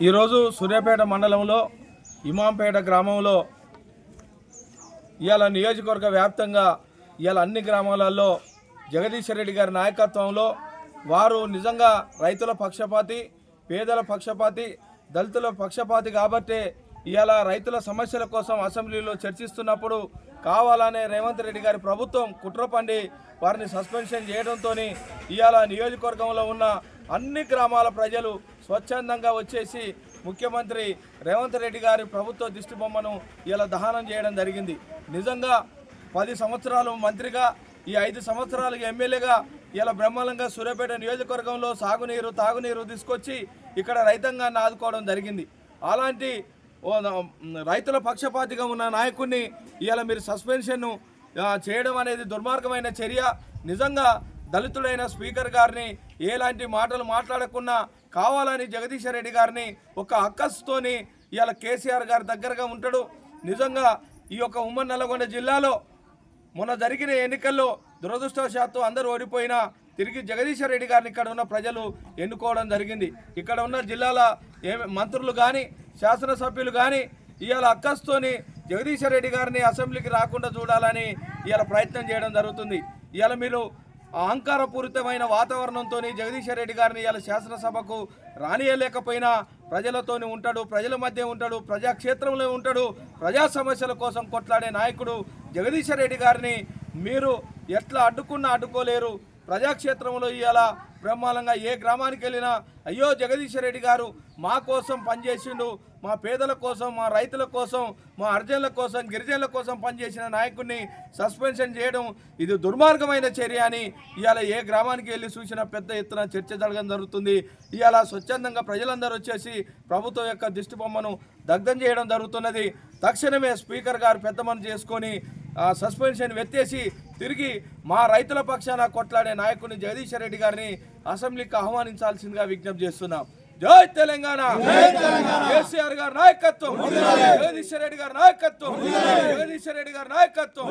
ఈరోజు సూర్యాపేట మండలంలో ఇమాంపేట గ్రామంలో ఇవాళ నియోజకవర్గ వ్యాప్తంగా ఇవాళ అన్ని గ్రామాలలో జగదీశ్వర్ రెడ్డి గారి నాయకత్వంలో వారు నిజంగా రైతుల పక్షపాతి పేదల పక్షపాతి దళితుల పక్షపాతి కాబట్టే ఇవాళ రైతుల సమస్యల కోసం అసెంబ్లీలో చర్చిస్తున్నప్పుడు కావాలనే రేవంత్ రెడ్డి గారి ప్రభుత్వం కుట్ర పండి వారిని సస్పెన్షన్ చేయడంతో ఇవాళ నియోజకవర్గంలో ఉన్న అన్ని గ్రామాల ప్రజలు స్వచ్ఛందంగా వచ్చేసి ముఖ్యమంత్రి రేవంత్ రెడ్డి గారి ప్రభుత్వ దిష్టి బొమ్మను ఇలా దహనం చేయడం జరిగింది. నిజంగా పది సంవత్సరాలు మంత్రిగా ఈ ఐదు సంవత్సరాలు ఎమ్మెల్యేగా ఇలా బ్రహ్మలంగా సూర్యాపేట నియోజకవర్గంలో సాగునీరు తాగునీరు తీసుకొచ్చి ఇక్కడ రైతాంగాన్ని ఆదుకోవడం జరిగింది. అలాంటి రైతుల పక్షపాతిగా ఉన్న నాయకుడిని ఇలా మీరు సస్పెన్షన్ చేయడం అనేది దుర్మార్గమైన చర్య. నిజంగా దళితుడైన స్పీకర్ గారిని ఎలాంటి మాటలు మాట్లాడకుండా కావాలని జగదీశ్వర్ రెడ్డి గారిని ఒక అక్కస్తోని ఇవాళ కేసీఆర్ గారి దగ్గరగా ఉంటాడు. నిజంగా ఈ యొక్క ఉమ్మడి నల్లగొండ జిల్లాలో మొన్న జరిగిన ఎన్నికల్లో దురదృష్టవశాత్తు అందరూ ఓడిపోయినా తిరిగి జగదీశ్వర రెడ్డి గారిని ఇక్కడ ఉన్న ప్రజలు ఎన్నుకోవడం జరిగింది. ఇక్కడ ఉన్న జిల్లాల ఏ మంత్రులు కానీ శాసనసభ్యులు కానీ ఇవాళ అక్కస్తోని జగదీశ్వర రెడ్డి గారిని అసెంబ్లీకి రాకుండా చూడాలని ఇవాళ ప్రయత్నం చేయడం జరుగుతుంది. ఇవాళ మీరు అహంకారపూరితమైన వాతావరణంతో జగదీశ్వర్ రెడ్డి గారిని ఇవాళ శాసనసభకు రానియలేకపోయినా ప్రజలతోని ఉంటాడు ప్రజల మధ్య ఉంటాడు ప్రజాక్షేత్రంలో ఉంటాడు ప్రజా సమస్యల కోసం కొట్లాడే నాయకుడు జగదీశ్వర్ రెడ్డి గారిని మీరు ఎట్లా అడ్డుకున్నా అడ్డుకోలేరు. ప్రజాక్షేత్రంలో ఇవాళ బ్రహ్మాండంగా ఏ గ్రామానికి వెళ్ళినా అయ్యో జగదీశ్వర్ రెడ్డి గారు మా కోసం పనిచేసిండు మా పేదల కోసం మా రైతుల కోసం మా అర్జనుల కోసం గిరిజనుల కోసం పనిచేసిన నాయకుడిని సస్పెన్షన్ చేయడం ఇది దుర్మార్గమైన చర్య అని ఇవాళ ఏ గ్రామానికి వెళ్ళి చూసిన పెద్ద ఎత్తున చర్చ జరగడం జరుగుతుంది. ఇవాళ స్వచ్ఛందంగా ప్రజలందరూ వచ్చేసి ప్రభుత్వం యొక్క దిష్టి బొమ్మను దగ్ధం చేయడం జరుగుతున్నది. తక్షణమే స్పీకర్ గారు పెద్ద చేసుకొని సస్పెన్షన్ ఎత్తేసి తిరిగి మా రైతుల పక్షాన కొట్లాడే నాయకుడిని జగదీశ్వర్ రెడ్డి గారిని అసెంబ్లీకి ఆహ్వానించాల్సిందిగా విజ్ఞప్తి చేస్తున్నాం. జై తెలంగాణ! కేసీఆర్ గారి నాయకత్వం! జగదీశ్వర్ రెడ్డి గారి నాయకత్వం! జగదీశ్వర్ రెడ్డి గారి నాయకత్వం!